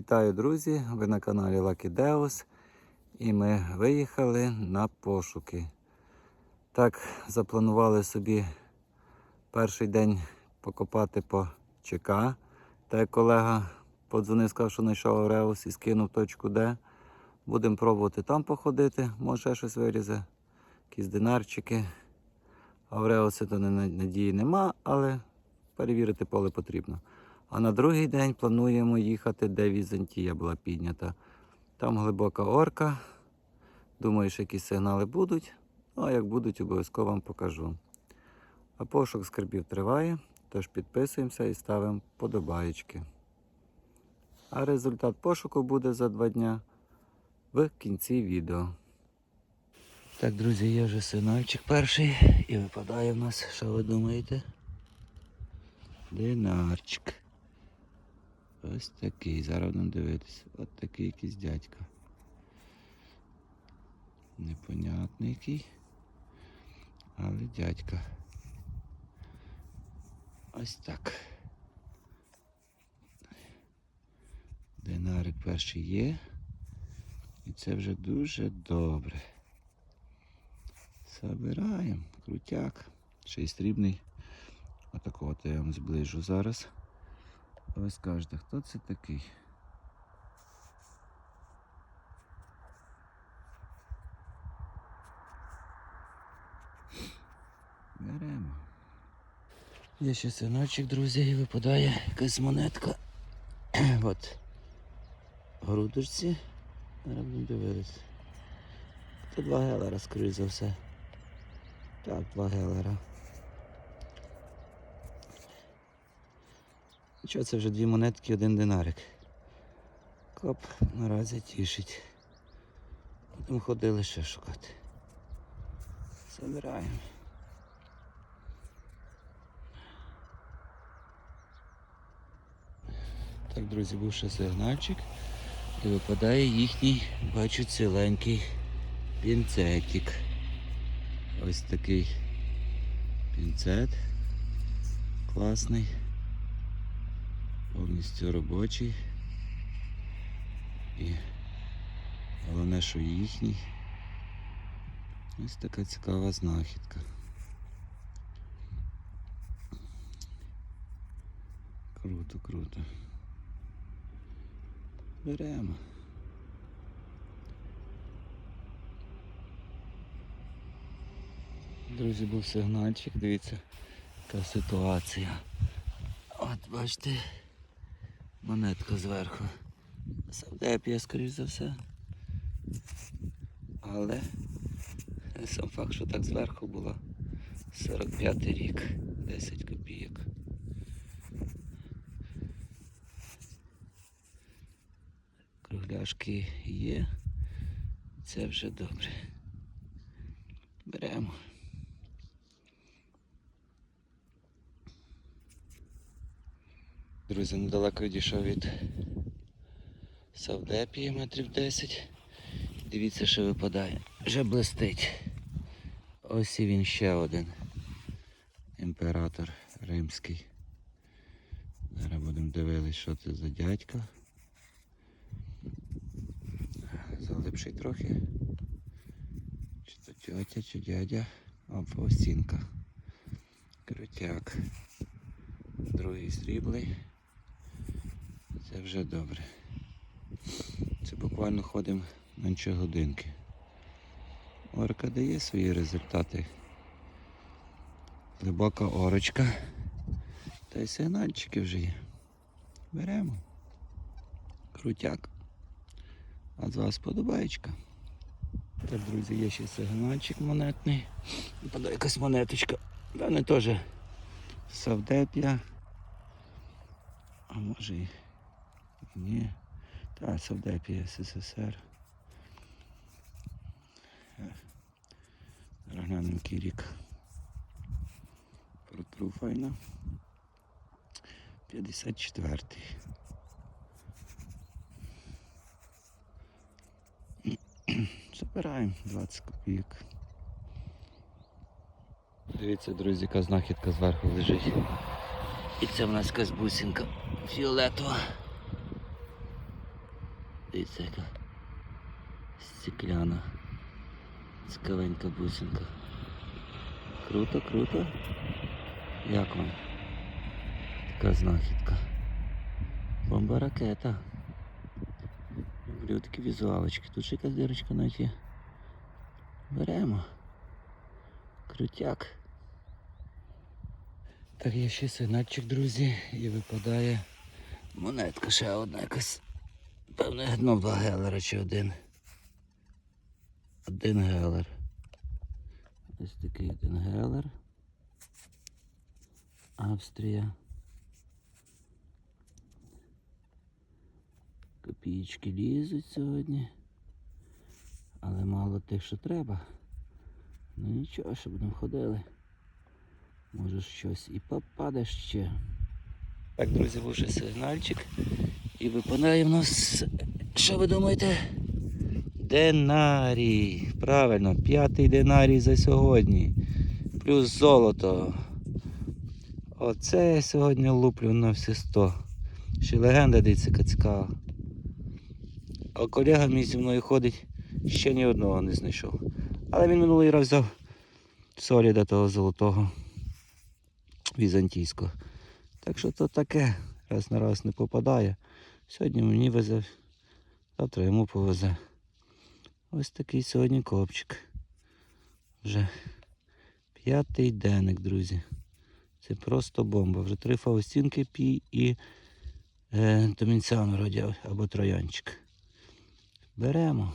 Вітаю, друзі! Ви на каналі Lucky Deus і ми виїхали на пошуки. Так, запланували собі перший день покопати по ЧК. Та як колега подзвонив, сказав, що знайшов Ореус і скинув точку Д. Будемо пробувати там походити, може ще щось вирізе, якісь динарчики. Авреуси то надії нема, але перевірити поле потрібно. А на другий день плануємо їхати, де Візантія була піднята. Там глибока орка. Думаю, що якісь сигнали будуть. Ну, а як будуть, обов'язково вам покажу. А пошук скарбів триває, тож підписуємося і ставимо подобаєчки. А результат пошуку буде за два дня в кінці відео. Так, друзі, є вже сигнальчик перший і випадає в нас, що ви думаєте? Динарчик. Ось такий. Зараз будемо дивитися. Ось такий якийсь дядька. Непонятний який. Але дядька. Ось так. Динарик перший є. І це вже дуже добре. Забираємо. Крутяк. Ще й срібний. Отакого от я вам зближу зараз. Ви скажете, хто це такий? Беремо. Є ще синочок, друзі, і випадає якась монетка. От. Грудочці. Зараз будемо дивитися. Це два гелера, скоріш за все. Так, два гелера. Нічого, це вже дві монетки, один динарик. Коп наразі тішить. Будемо ходили ще шукати. Забираємо. Так, друзі, був ще сигнальчик. І випадає їхній, бачу, ціленький пінцетик. Ось такий пінцет. Класний. Повністю робочий. І головне, що їхній. Ось така цікава знахідка. Круто, круто. Беремо. Друзі, був сигнальчик, дивіться, яка ситуація. От бачите, монетка зверху. Савдепія, скоріш за все. Але сам факт, що так зверху було 45 рік, 10 копійок. Кругляшки є. Це вже добре. Беремо. Друзі, недалеко відійшов від Савдепії метрів 10. Дивіться, що випадає. Вже блистить. Ось і він ще один. Імператор римський. Зараз будемо дивитися, що це за дядько. Залипший трохи. Чи то тьотя, чи дядя. А Фаустінка. Крутяк. Другий сріблий. Це вже добре. Це буквально ходимо менше годинки. Орка дає свої результати. Глибока орочка. Та й сигнальчики вже є. Беремо. Крутяк. А з вас подобаєчка. Так, друзі, є ще сигнальчик монетний. Падає якась монеточка. Певне теж Савдепія. А може і ні. Так, Савдепія СССР. Глянемо який рік. Протру файна. 54-й. Забираємо 20 копійок. Дивіться, друзі, яка знахідка зверху лежить. І це в нас якась бусинка фіолетова. Дивіться, яка стекляна. Цікавенька бусинка. Круто, круто. Як вам? Така знахідка. Бомба ракета. Люблю такі візуалочки. Тут ще якась дирочка навіть. Беремо. Крутяк. Так, є ще сигнальчик, друзі, і випадає монетка ще одна якась. Певне, ну, два гелера чи один. Один гелер. Ось такий один гелер. Австрія. Копійки лізуть сьогодні. Але мало тих, що треба. Ну нічого, що будемо ходили. Може щось і попаде ще. Так, друзі, був вже сигнальчик. І випадає в нас, що ви думаєте? Динарій. Правильно, п'ятий динарій за сьогодні. Плюс золото. Оце я сьогодні луплю на всі 100. Ще легенда дивіться, цікава. А колега мій зі мною ходить, ще ні одного не знайшов. Але він минулий раз взяв соліда того золотого візантійського. Так що то таке, раз на раз не попадає. Сьогодні мені везе, завтра йому повезе. Ось такий сьогодні копчик. Вже п'ятий денник, друзі. Це просто бомба. Вже три фаустінки пій і е, домінціану родяв або троянчик. Беремо.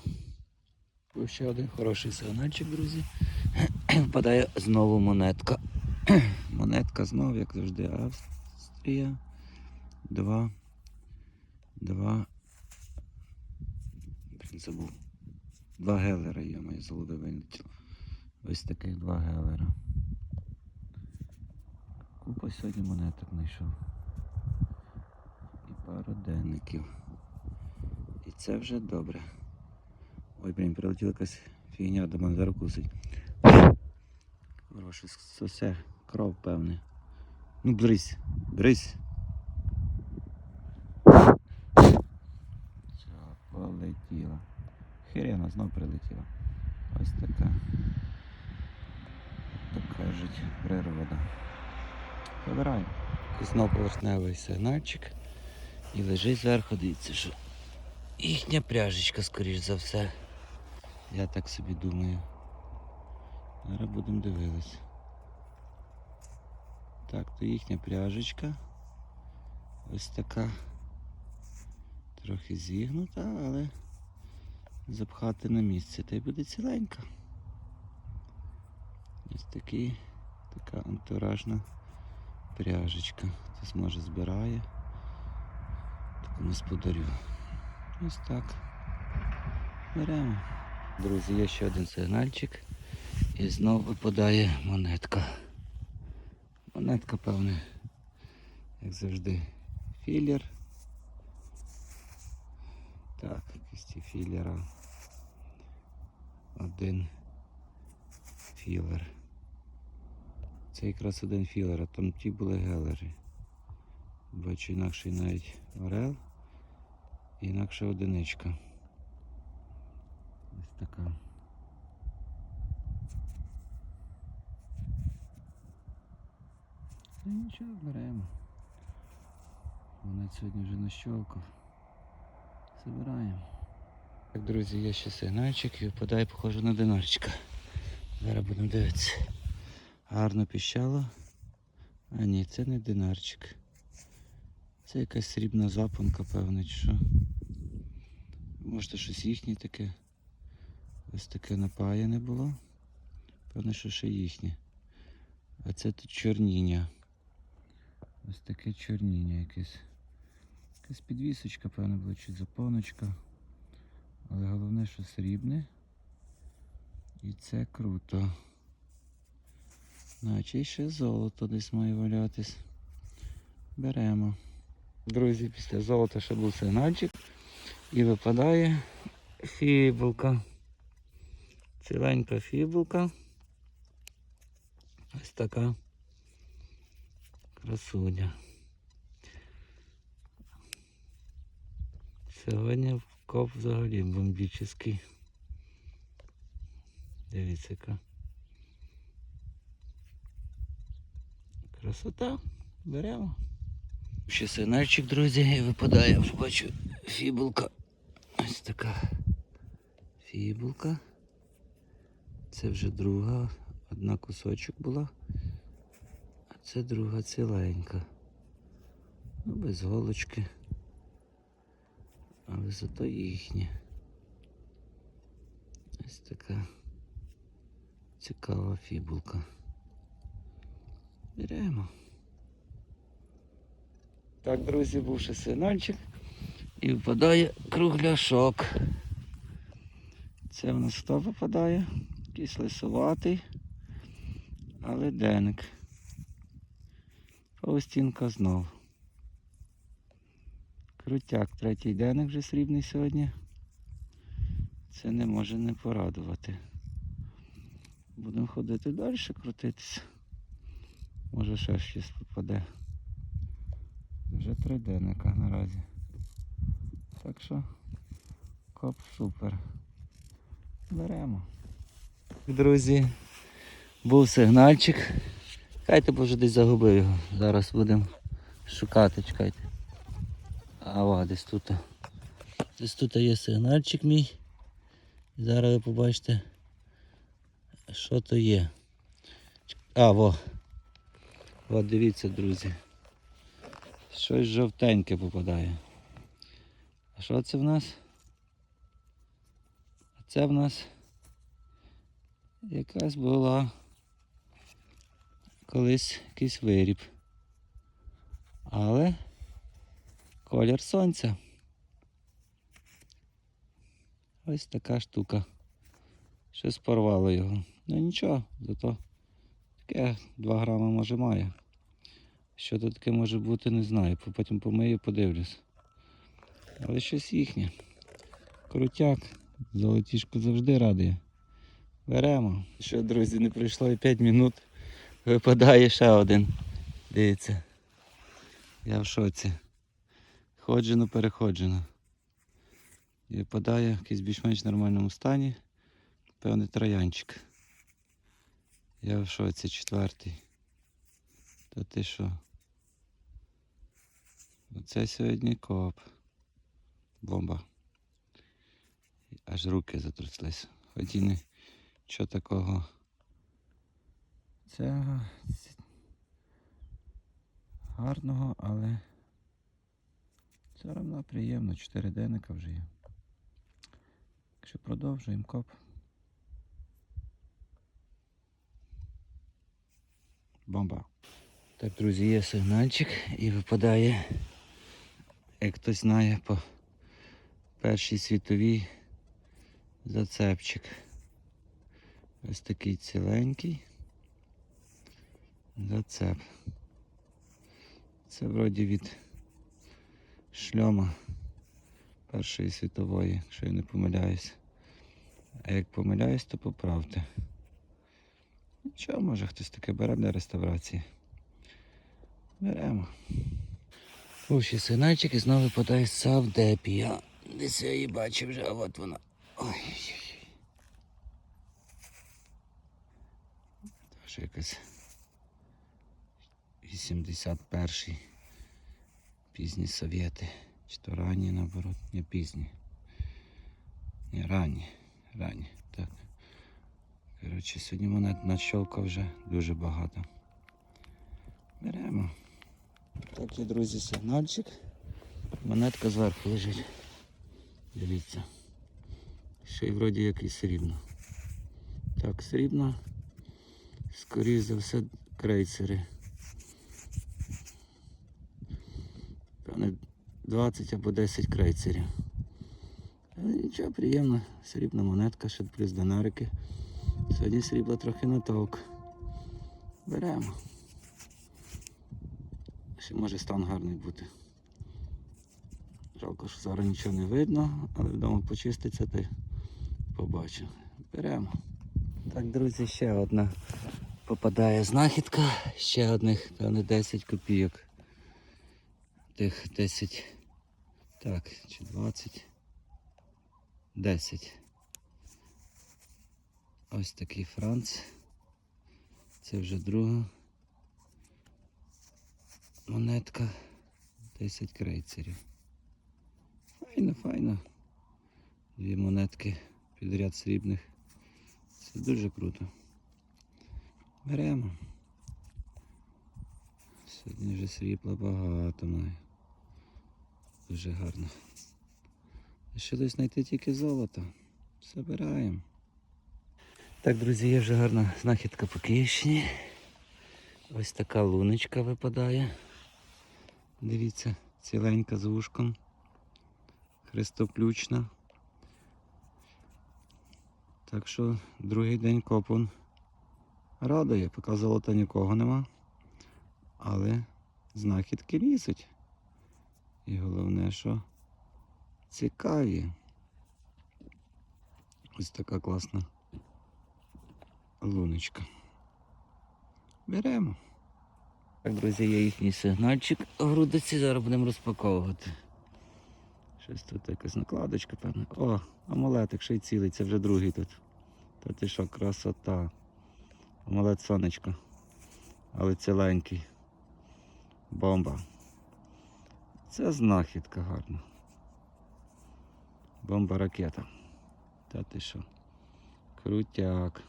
Ще один хороший сигнальчик, друзі. Впадає знову монетка. Монетка знову, як завжди, Австрія. Два. Два. Блін, забув. Два гелера є, моє з голови вилетіло. Ось таких два гелера. Купа сьогодні монеток знайшов. І пару денників. І це вже добре. Ой, блін, прилетіла якась фігня до мене зараз кусить. Хороше сосе, кров певне. Ну, брись, брись. Все, полетіла. Хірена знов прилетіла. Ось така. Так кажуть, природа. Забираємо. І знов поверхневий сигнальчик. І лежить зверху, дивіться, що їхня пряжечка, скоріш за все. Я так собі думаю. Зараз будемо дивитися. Так, то їхня пряжечка. Ось така. Трохи зігнута, але запхати на місце. Та й буде ціленька. Ось такий, така антуражна пряжечка. Хтось може збирає. Комусь подарю. Ось так. Беремо. Друзі, є ще один сигнальчик. І знову випадає монетка. Монетка, певне, як завжди, філер. Так, якісь ці філера. Один філер. Це якраз один філер, а там ті були гелери. Бачу інакший навіть орел. Інакша одиничка. Ось така. Та нічого беремо. Вона сьогодні вже нащолкав. Забираємо. Так, друзі, є ще сигнальчик і випадає, похоже на динарчика. Зараз будемо дивитися. Гарно піщало. А ні, це не динарчик. Це якась срібна запонка, певно, чи що. Може щось їхнє таке. Ось таке напаяне було. Певно, що ще їхнє. А це тут чорніння. Ось таке чорніння якесь. Якась підвісочка, певно, була, чи запоночка. Але головне, що срібне. І це круто. Наче ще золото десь має валятись. Беремо. Друзі, після золота ще був сигнальчик. І випадає фібулка. Ціленька фібулка. Ось така красуня. Сьогодні в взагалі бомбічний. Дивіться яка. Красота. Беремо. Ще сигнальчик, друзі, випадає, бачу фібулка. Ось така фібулка. Це вже друга. Одна кусочок була. А це друга ціленька. Ну, без голочки. Але зато їхня. Ось така цікава фібулка. Беремо. Так, друзі, був ще сигнальчик і впадає кругляшок. Це в нас хто випадає? Якийсь лисуватий, але деник. Паустінка знов. Крутяк, третій деник вже срібний сьогодні. Це не може не порадувати. Будемо ходити далі крутитися. Може ще щось попаде. Вже три денника наразі. Так що коп супер. Беремо. Друзі, був сигнальчик. Чекайте, бо вже десь загубив його. Зараз будемо шукати, чекайте. А десь тут. Десь тут є сигнальчик мій. Зараз ви побачите, що то є. А, во. От дивіться, друзі. Щось жовтеньке попадає. А що це в нас? А це в нас якась була колись якийсь виріб. Але колір сонця. Ось така штука. Щось порвало його. Ну нічого, зато таке 2 грами може має. Що тут таке може бути, не знаю. Потім помию, подивлюсь. Але щось їхнє. Крутяк. Золотішко завжди радує. Беремо. Що, друзі, не пройшло і 5 минут. Випадає ще один. Дивіться. Я в шоці. Ходжено, переходжено. І випадає в якийсь більш-менш нормальному стані. Певний троянчик. Я в шоці четвертий. Та ти що? Оце сьогодні коп. Бомба. Аж руки затряслись. Хоч і що такого. Це гарного, але все одно приємно. Чотири денника вже є. Якщо продовжуємо коп. Бомба. Так, друзі, є сигнальчик і випадає, як хтось знає, по першій світовій зацепчик. Ось такий ціленький зацеп. Це вроді від шльома Першої світової, якщо я не помиляюсь. А як помиляюсь, то поправте. Нічого, може хтось таке бере для реставрації. Беремо. Ось сигнальчик і знову випадає Савдепія. Десь я її бачив вже, а от вона. Ой. Теж якась 81-й. Пізні совєти. Чи то ранні наоборот? Не пізні. Не ранні. Ранні. Так. Коротше, сьогодні монет нащолка вже дуже багато. Беремо. Так і, друзі, сигнальчик. Монетка зверху лежить. Дивіться. Ще й вроді як і срібно. Так, срібно. Скоріше за все крейсери. Певне 20 або 10 крейсерів. Але нічого, приємно. Срібна монетка, ще плюс динарики. Сьогодні срібла трохи натовк. Беремо. Ще може стан гарний бути. Жалко, що зараз нічого не видно, але вдома почиститься, то й побачимо. Беремо. Так, друзі, ще одна попадає знахідка, ще одних, певне 10 копійок. Тих 10, так, чи 20. 10. Ось такий Франц. Це вже друга монетка. 10 крейцерів. Файно, файно. Дві монетки підряд срібних. Це дуже круто. Беремо. Сьогодні вже світла багато має. Дуже гарно. Лишилось знайти тільки золото. Забираємо. Так, друзі, є вже гарна знахідка по Київщині. Ось така луночка випадає. Дивіться, ціленька з вушком. Хрестоключна. Так що другий день копун радує, поки золота нікого нема. Але знахідки лізуть. І головне, що цікаві. Ось така класна луночка. Беремо. Так, друзі, є їхній сигнальчик в грудиці, зараз будемо розпаковувати. Щось тут якась накладочка, певно. О, амулетик ще й цілий, це вже другий тут. Та ти що, красота. Амулет сонечко. Але ціленький. Бомба. Це знахідка гарна. Бомба ракета. Та ти що? Крутяк.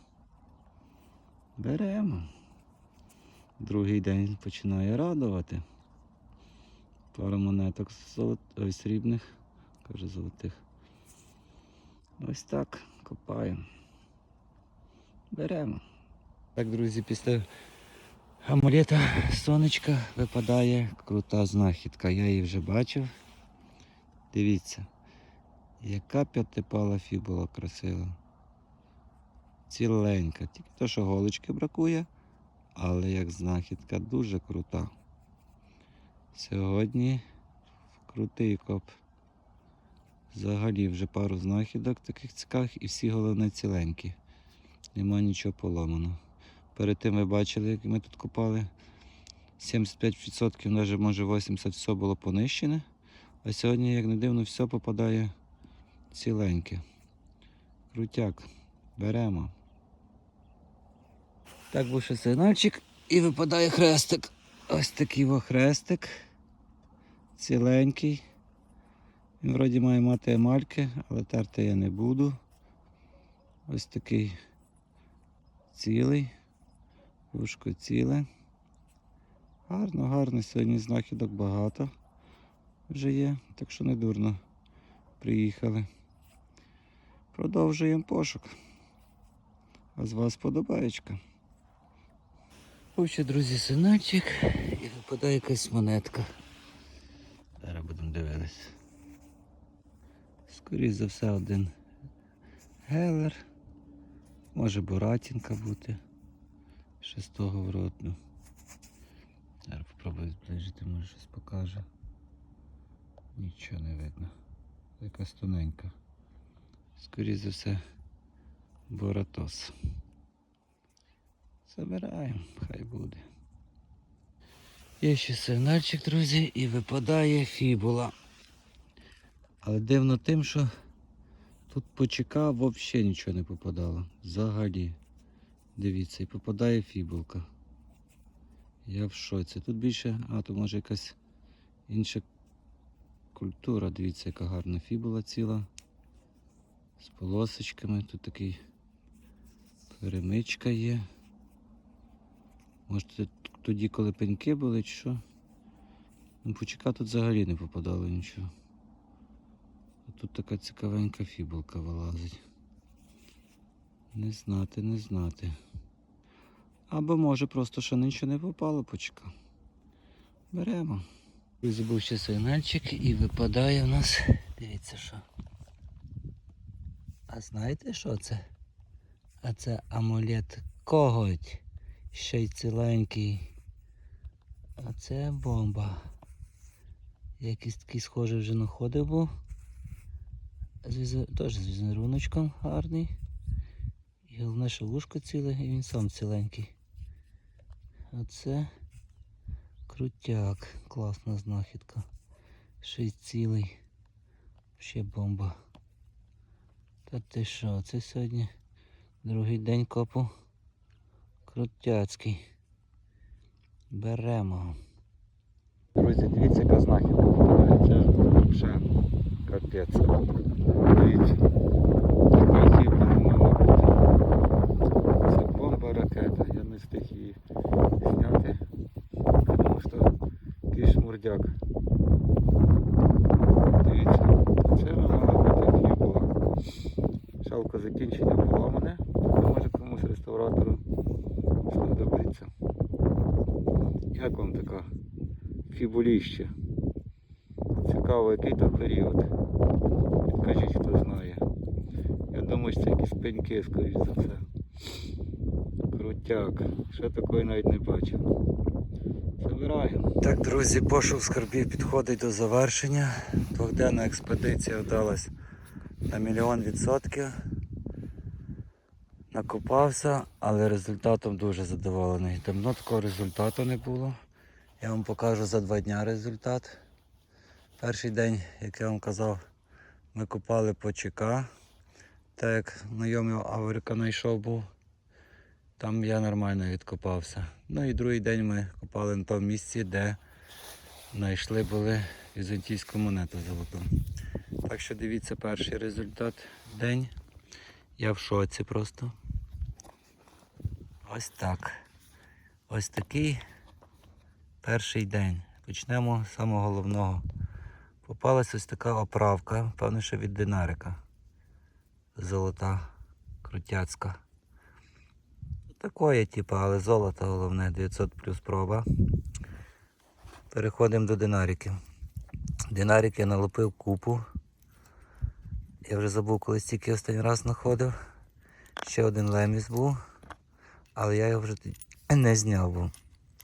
Беремо. Другий день починає радувати. Пару монеток золот... Ой, срібних, каже золотих. Ось так копаємо. Беремо. Так, друзі, після амулета сонечка випадає крута знахідка. Я її вже бачив. Дивіться, яка п'ятипала фібула красива. Ціленька. Тільки то, що голочки бракує, але як знахідка дуже крута. Сьогодні крутий коп. Взагалі вже пару знахідок таких цікавих і всі головне ціленькі. Нема нічого поломано. Перед тим ви бачили, як ми тут копали. 75%, навіть може 80% все було понищене. А сьогодні, як не дивно, все попадає ціленьке. Крутяк. Беремо. Так був ще сигнальчик і випадає хрестик. Ось такий во хрестик. Ціленький. Він вроді має мати емальки, але терти я не буду. Ось такий цілий. Вушко ціле. Гарно, гарно. Сьогодні знахідок багато вже є, так що не дурно приїхали. Продовжуємо пошук. А з вас подобаєчка. Ось друзі, синочок і випадає якась монетка. Зараз будемо дивитися. Скоріше за все один гелер. Може буратінка бути. Шестого вротну. Зараз попробую зближити, може щось покаже. Нічого не видно. Якась тоненька. Скоріше за все Боратос. Забираємо, хай буде. Є ще сигнальчик, друзі, і випадає фібула. Але дивно тим, що тут почека взагалі нічого не попадало. Взагалі. Дивіться, і попадає фібулка. Я в шоці. Тут більше, а то може якась інша культура. Дивіться, яка гарна фібула ціла. З полосочками. Тут такий перемичка є. Може тоді, коли пеньки були, чи що? Ну, почека тут взагалі не попадало нічого. Тут така цікавенька фібулка вилазить. Не знати, не знати. Або може просто ще нічого не попало, почека. Беремо. Друзі, був ще сигнальчик і випадає в нас. Дивіться що. А знаєте що це? А це амулет коготь. Ще й ціленький. А це бомба. Якийсь такий схожий вже знаходив був. Теж з візеруночком гарний. І головне, що вушко ціле і він сам ціленький. А це крутяк. Класна знахідка. Й цілий. Ще бомба. Та ти що, це сьогодні другий день копу крутяцький. Беремо. Друзі, дивіться, яка знахідка попадається. Вже капець. Дивіться. Така фібра не мала бути. Це бомба ракета. Я не встиг її зняти. Тому що якийсь шмурдяк. Дивіться, це не мала бути фібула. Шалко закінчення поламане. Може комусь реставратору знадобиться. Як вам така фібуліще? Цікаво, який то період. Підкажіть, хто знає. Я думаю, що це якісь пеньки, скоріш за все. Крутяк. Ще такої навіть не бачив. Забираємо. Так, друзі, пошук скарбів підходить до завершення. Двохденна експедиція вдалась на мільйон відсотків. Накопався, але результатом дуже задоволений. Давно такого результату не було. Я вам покажу за два дня результат. Перший день, як я вам казав, ми копали по ЧК. Так як знайомий Аврика знайшов був, там я нормально відкопався. Ну і другий день ми копали на тому місці, де знайшли були візантійську монету золоту. Так що дивіться перший результат день. Я в шоці просто. Ось так. Ось такий перший день. Почнемо з самого головного. Попалась ось така оправка, певно, що від динарика. Золота, крутяцька. Такої, типу, але золото головне, 900 плюс проба. Переходимо до динариків. Динарик я налупив купу. Я вже забув, коли стільки останній раз знаходив. Ще один леміс був, але я його вже не зняв, бо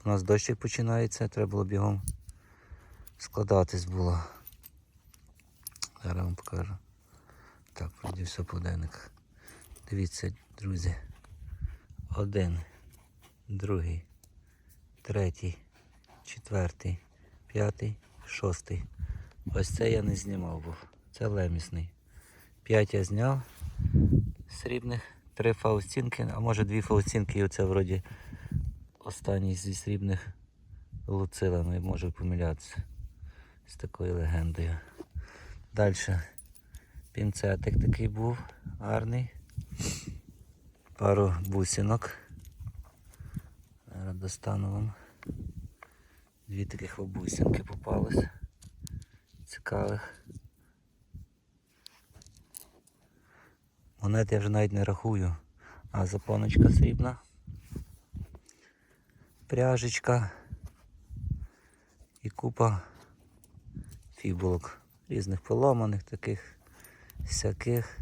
у нас дощик починається, треба було бігом складатись було. Зараз вам покажу. Так, все по. Дивіться, друзі. Один, другий, третій, четвертий, п'ятий, шостий. Ось це я не знімав був. Це лемісний. П'ять я зняв срібних, три фаустінки, а може дві фаустінки, і оце вроді останній зі срібних луцила, я можу помилятися з такою легендою. Далі пінцетик такий був гарний. Пару бусинок. Зараз достану вам. Дві таких бусинки попались. Цікавих. Монет я вже навіть не рахую. А запоночка срібна. Пряжечка і купа фібулок. Різних поломаних таких, всяких.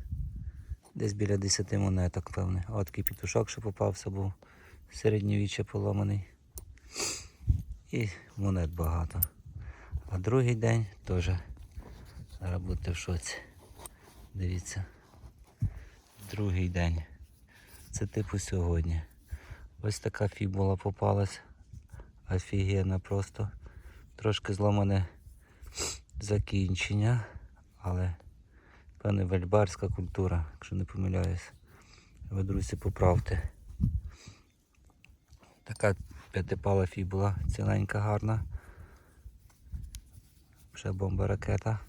Десь біля 10 монеток, певне. От такий пітушок, що попався, був середньовіччя поломаний. І монет багато. А другий день теж. Зараз будете в шоці. Дивіться. Другий день. Це типу сьогодні. Ось така фібула попалась. Офігенна просто. Трошки зламане закінчення, але певне вельбарська культура, якщо не помиляюсь. Ви, друзі, поправте. Така п'ятипала фібула, ціленька, гарна. Вже бомба ракета.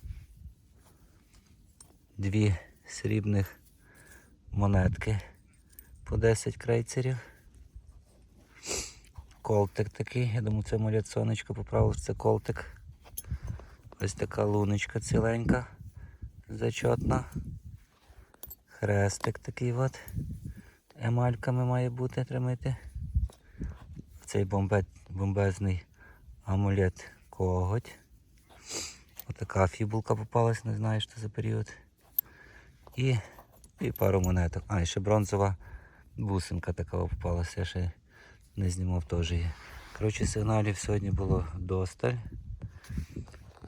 Дві срібних монетки по 10 крейцерів. Колтик такий, я думаю, це сонечко поправилось, це колтик. Ось така луночка ціленька, зачетна. Хрестик такий от. Емальками має бути тримати. Цей бомбе, бомбезний амулет коготь. Отака фібулка попалась, не знаю, що за період. І, і пару монеток. А, і ще бронзова бусинка така попалася, я ще не знімав теж її. Коротше, сигналів сьогодні було досталь.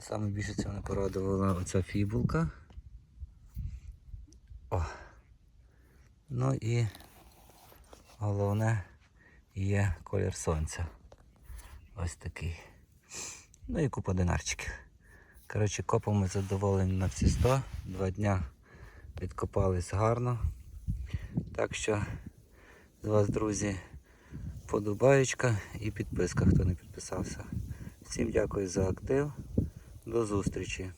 Саме більше цього не порадувала оця фібулка. О. Ну і головне є колір сонця. Ось такий. Ну і купа динарчиків. Коротше, копами задоволені на всі 100. Два дня Відкопались гарно. Так що з вас, друзі, подобаєчка і підписка, хто не підписався. Всім дякую за актив. До зустрічі!